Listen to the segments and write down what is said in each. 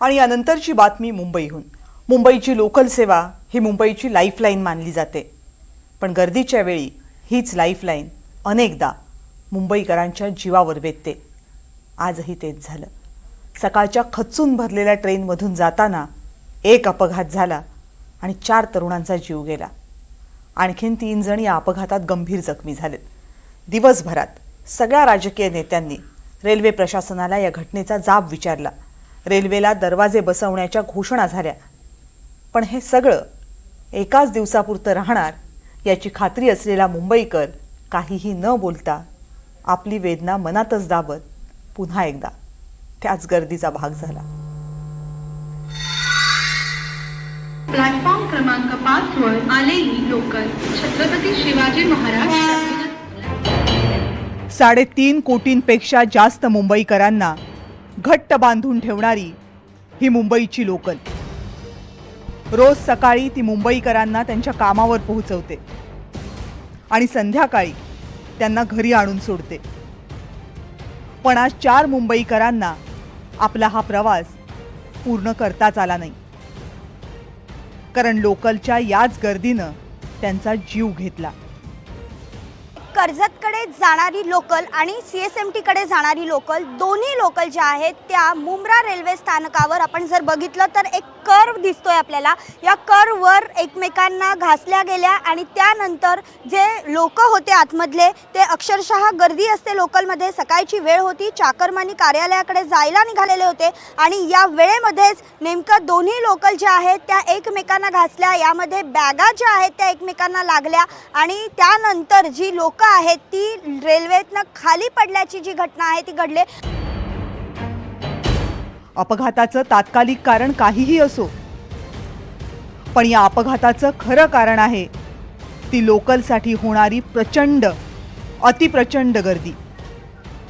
आणि यानंतरची बातमी मुंबईहून. मुंबईची लोकल सेवा ही मुंबईची लाईफलाईन मानली जाते. पण गर्दीच्या वेळी हीच लाईफलाईन अनेकदा मुंबईकरांच्या जीवावर बेतते आजही तेच झालं. सकाळच्या खचून भरलेल्या ट्रेनमधून जाताना एक अपघात झाला आणि चार तरुणांचा जीव गेला. आणखीन तीन जण या अपघातात गंभीर जखमी झालेत. दिवसभरात सगळ्या राजकीय नेत्यांनी रेल्वे प्रशासनाला या घटनेचा जाब विचारला. रेल्वेला दरवाजे बसवण्याच्या घोषणा झाल्या. पण हे सगळं एकाच दिवसापुरतं राहणार याची खात्री असलेला मुंबईकर काहीही न बोलता आपली वेदना मनातच दाबत पुन्हा एकदा त्याच गर्दीचा भाग झाला. प्लॅटफॉर्म क्रमांक पाच वर आलेली लोकल छत्रपती शिवाजी महाराज साडेतीन कोटींपेक्षा जास्त मुंबईकरांना घट्ट बांधून ठेवणारी ही मुंबईची लोकल. रोज सकाळी ती मुंबईकरांना त्यांच्या कामावर पोहोचवते आणि संध्याकाळी त्यांना घरी आणून सोडते. पण आज चार मुंबईकरांना आपला हा प्रवास पूर्ण करताच आला नाही. कारण लोकलच्या याच गर्दीनं त्यांचा जीव घेतला. कर्जतकडे जाणारी लोकल आणि सी एस एम टीकडे जाणारी लोकल दोन्ही लोकल ज्या आहेत त्या मुंब्रा रेल्वे स्थानकावर आपण जर बघितलं तर एक कर्व दिसतोय आपल्याला. या कर्ववर एकमेकांना घासल्या गेल्या आणि त्यानंतर जे लोक होते आतमधले ते अक्षरशः गर्दी असते लोकलमध्ये. सकाळची वेळ होती चाकरमानी कार्यालयाकडे जायला निघालेले होते आणि या वेळेमध्येच नेमकं दोन्ही लोकल ज्या आहेत त्या एकमेकांना घासल्या. यामध्ये बॅगा ज्या आहेत त्या एकमेकांना लागल्या आणि त्यानंतर जी लोकं आहेत ती रेल्वेतनं खाली पडल्याची जी घटना आहे ती घडली. अपघाताचं तात्कालिक कारण काहीही असो पण या अपघाताचं खरं कारण आहे ती लोकलसाठी होणारी प्रचंड अतिप्रचंड गर्दी.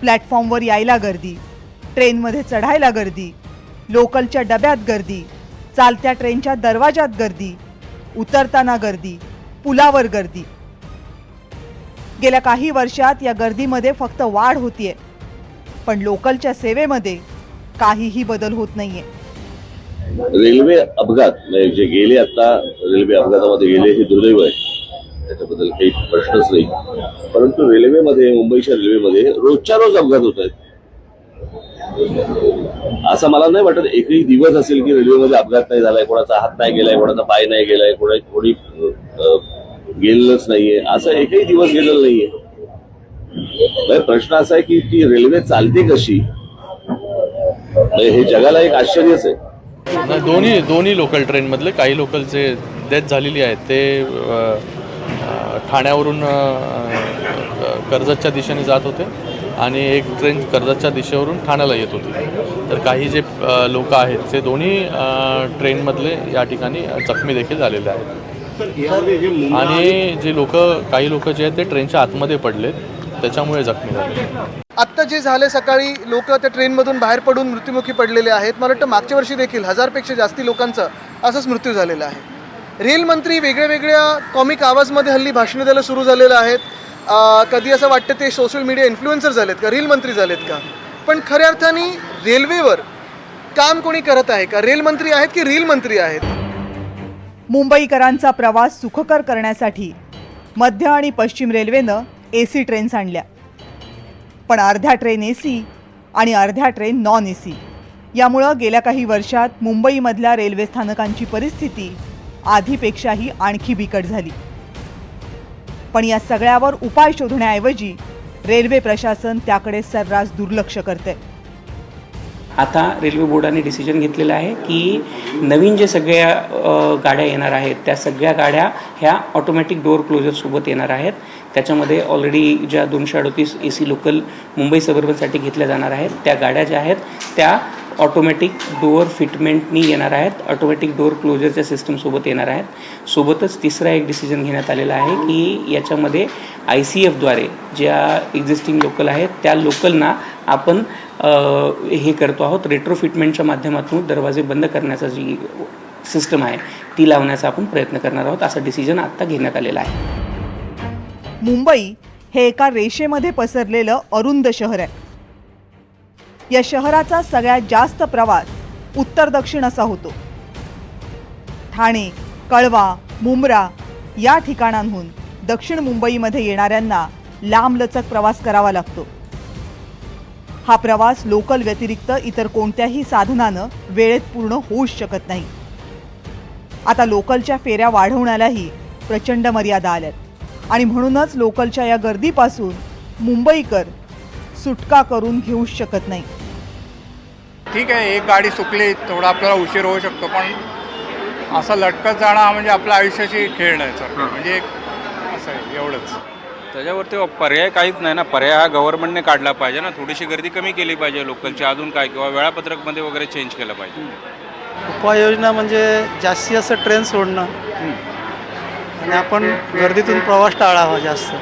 प्लॅटफॉर्मवर यायला गर्दी ट्रेनमध्ये चढायला गर्दी लोकलच्या डब्यात गर्दी चालत्या ट्रेनच्या दरवाजात गर्दी उतरताना गर्दी पुलावर गर्दी. गेल्या काही वर्षात या गर्दीमध्ये फक्त वाढ होतीये. पण लोकलच्या सेवेमध्ये काहीही बदल होत नाहीये. रेल्वे अपघात म्हणजे जे गेले आता रेल्वे अपघातामध्ये गेले हे दुर्दैव आहे. त्याच्याबद्दल काही प्रश्नच नाही. परंतु रेल्वेमध्ये मुंबईच्या रेल्वेमध्ये रोजच्या रोज अपघात होत आहेत. असं मला नाही वाटत एकही दिवस असेल की रेल्वेमध्ये अपघात नाही झालाय कोणाचा हात नाही गेलाय कोणाचा पाय नाही गेलाय कोणा कोणी गेलेलंच नाहीये. असं एकही दिवस गेलेला नाहीये. प्रश्न असा आहे की ती रेल्वे चालते कशी? म्हणजे हे जगाला एक आश्चर्यच आहे. नाही, दोन्ही दोन्ही लोकल ट्रेन मधले काही लोकल जे डेथ झालेली आहेत ते ठाण्यावरून कर्जतच्या दिशेने जात होते आणि एक ट्रेन कर्जतच्या दिशेवरून ठाण्याला येत होती. तर काही जे लोक आहेत ते दोन्ही ट्रेनमधले या ठिकाणी जखमी देखील झालेले आहेत. आणि जे लोक काही लोक जे आहेत ते ट्रेनच्या आतमध्ये पडलेत. त्याच्यामुळे जखमी झाले. आत्ता जे झाले सकाळी लोक त्या ट्रेनमधून बाहेर पडून मृत्युमुखी पडलेले आहेत. मला वाटतं मागच्या वर्षी देखील हजारपेक्षा जास्ती लोकांचा असाच मृत्यू झालेला आहे. रेल मंत्री वेगळ्या वेगळ्या कॉमिक आवाजमध्ये हल्ली भाषणं द्यायला सुरू झालेलं आहेत. कधी असं वाटतं ते सोशल मीडिया इन्फ्लुएन्सर झालेत का? रेल मंत्री झालेत का? पण खऱ्या अर्थाने रेल्वेवर काम कोणी करत आहे का? रेल मंत्री आहेत की रील मंत्री आहेत? मुंबईकरांचा प्रवास सुखकर करण्यासाठी मध्य आणि पश्चिम रेल्वेनं ए सी ट्रेन्स आणल्या. पण अर्ध्या ट्रेन ए सी आणि अर्ध्या ट्रेन नॉन ए सी यामुळं गेल्या काही वर्षात मुंबईमधल्या रेल्वे स्थानकांची परिस्थिती आधीपेक्षाही आणखी बिकट झाली. पण या सगळ्यावर उपाय शोधण्याऐवजी रेल्वे प्रशासन त्याकडे सर्रास दुर्लक्ष करते आता रेल्वे बोर्डाने डिसिजन घेतलेलं आहे की नवीन जे सगळ्या गाड्या येणार आहेत त्या सगळ्या गाड्या ह्या ऑटोमॅटिक डोअर क्लोजरसोबत येणार आहेत. त्याच्यामध्ये ऑलरेडी ज्या दोनशे अडतीस ए सी लोकल मुंबई सबर्बनसाठी घेतल्या जाणार आहेत त्या गाड्या ज्या आहेत त्या ऑटोमॅटिक डोअर फिटमेंटनी येणार आहेत. ऑटोमॅटिक डोअर क्लोजरच्या सिस्टमसोबत येणार आहेत. सोबतच तिसरा एक डिसिजन घेण्यात आलेला आहे की याच्यामध्ये आय सी एफद्वारे ज्या एक्झिस्टिंग लोकल आहेत त्या लोकलना आपण हे करतो आहोत रेट्रोफिटमेंटच्या माध्यमातून दरवाजे बंद करण्याचा जी सिस्टम आहे ती लावण्याचा आपण प्रयत्न करणार आहोत. असा डिसिजन आत्ता घेण्यात आलेला आहे. मुंबई हे एका रेषेमध्ये पसरलेलं अरुंद शहर आहे. या शहराचा सगळ्यात जास्त प्रवास उत्तर दक्षिण असा होतो. ठाणे कळवा मुंब्रा या ठिकाणांहून दक्षिण मुंबईमध्ये येणाऱ्यांना लांबलचक प्रवास करावा लागतो. हा प्रवास लोकल व्यतिरिक्त इतर कोणत्याही साधनानं वेळेत पूर्ण होऊच शकत नाही. आता लोकलच्या फेऱ्या वाढवण्यालाही प्रचंड मर्यादा आल्यात. आणि म्हणूनच लोकलच्या या गर्दीपासून मुंबईकर सुटका करून घेऊच शकत नाही. ठीक आहे एक गाडी चुकली थोडा आपल्याला उशीर होऊ शकतो पण असं लटकत जाणं हा म्हणजे आपल्या आयुष्याशी खेळणं आहे सर. म्हणजे एक असं आहे एवढंच. त्याच्यावरती पर्याय काहीच नाही ना. पर्याय हा गव्हर्नमेंटने काढला पाहिजे ना. थोडीशी गर्दी कमी केली पाहिजे लोकलची. अजून काय? किंवा वेळापत्रकमध्ये वगैरे चेंज केलं पाहिजे. उपाययोजना म्हणजे जास्तीत जास्त ट्रेन सोडणं. आणि आपण गर्दीतून प्रवास टाळावा जास्त.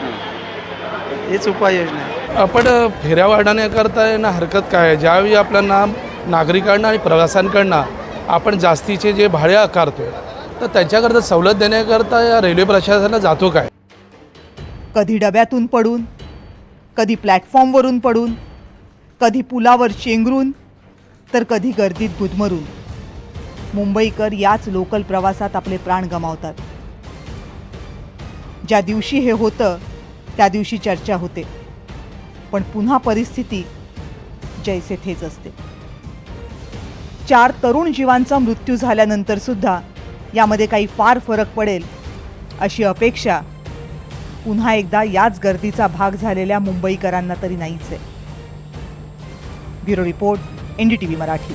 हेच उपाययोजना आहे. आपण फेऱ्या वाढवण्याकरता आहे ना हरकत काय आहे? ज्यावेळी आपल्याला नागरिकांना आणि प्रवाशांकडनं आपण जास्तीचे जे भाडे आकारतो तर त्यांच्याकरता सवलत देण्याकरता या रेल्वे प्रशासनाला जातो काय? कधी डब्यातून पडून कधी प्लॅटफॉर्मवरून पडून कधी पुलावर चेंगरून तर कधी गर्दीत गुदमरून. मुंबईकर याच लोकल प्रवासात आपले प्राण गमावतात. ज्या दिवशी हे होतं त्या दिवशी चर्चा होते. पण पुन्हा परिस्थिती जैसे थेच असते. चार तरुण जीवांचा मृत्यू झाल्यानंतर सुद्धा यामध्ये काही फार फरक पडेल अशी अपेक्षा पुन्हा एकदा याच गर्दीचा भाग झालेल्या मुंबईकरांना तरी नाहीच आहे. Bureau report N D T V Marathi.